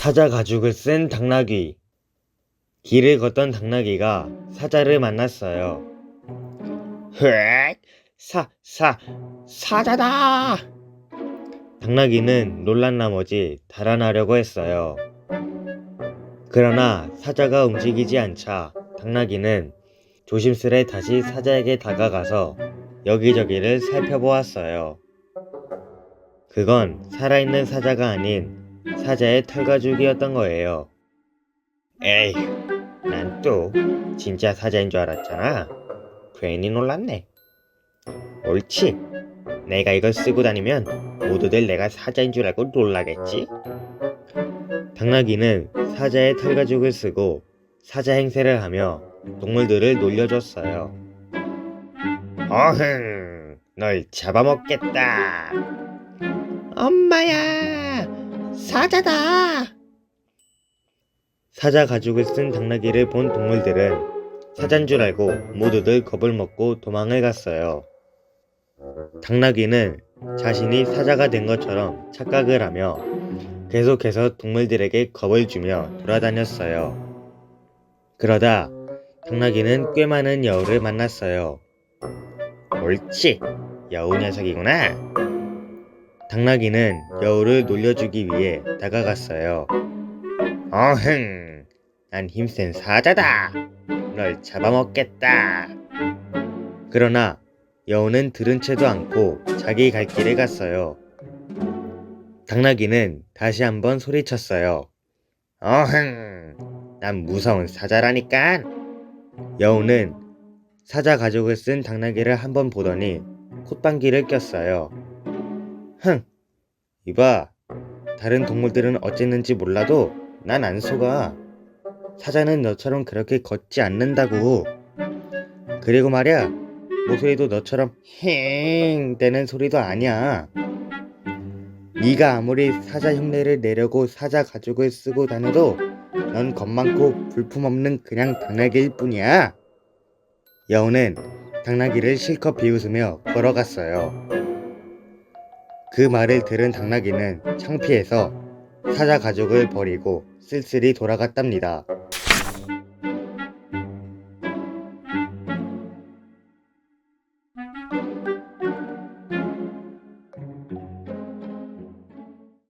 사자 가죽을 쓴 당나귀. 길을 걷던 당나귀가 사자를 만났어요. 흐악! 사, 사, 사자다! 당나귀는 놀란 나머지 달아나려고 했어요. 그러나 사자가 움직이지 않자 당나귀는 조심스레 다시 사자에게 다가가서 여기저기를 살펴보았어요. 그건 살아있는 사자가 아닌 사자의 털가죽이었던 거예요. 에이, 난 또 진짜 사자인 줄 알았잖아. 괜히 놀랐네. 옳지. 내가 이걸 쓰고 다니면 모두들 내가 사자인 줄 알고 놀라겠지? 당나귀는 사자의 털가죽을 쓰고 사자 행세를 하며 동물들을 놀려줬어요. 어흥, 널 잡아먹겠다. 엄마야, 사자다. 사자 가죽을 쓴 당나귀를 본 동물들은 사자인 줄 알고 모두들 겁을 먹고 도망을 갔어요. 당나귀는 자신이 사자가 된 것처럼 착각을 하며 계속해서 동물들에게 겁을 주며 돌아다녔어요. 그러다 당나귀는 꽤 많은 여우를 만났어요. 옳지, 여우 녀석이구나. 당나귀는 여우를 놀려주기 위해 다가갔어요. 어흥, 난 힘센 사자다. 널 잡아먹겠다. 그러나 여우는 들은 채도 않고 자기 갈 길에 갔어요. 당나귀는 다시 한번 소리쳤어요. 어흥, 난 무서운 사자라니까. 여우는 사자 가죽을 쓴 당나귀를 한번 보더니 콧방귀를 꼈어요. 흥, 이봐, 다른 동물들은 어쨌는지 몰라도 난 안 속아. 사자는 너처럼 그렇게 걷지 않는다고. 그리고 말이야, 목소리도 너처럼 힝 되는 소리도 아니야. 네가 아무리 사자 흉내를 내려고 사자 가죽을 쓰고 다녀도 넌 겁 많고 불품없는 그냥 당나귀일 뿐이야. 여우는 당나귀를 실컷 비웃으며 걸어갔어요. 그 말을 들은 당나귀는 창피해서 사자 가족을 버리고 쓸쓸히 돌아갔답니다.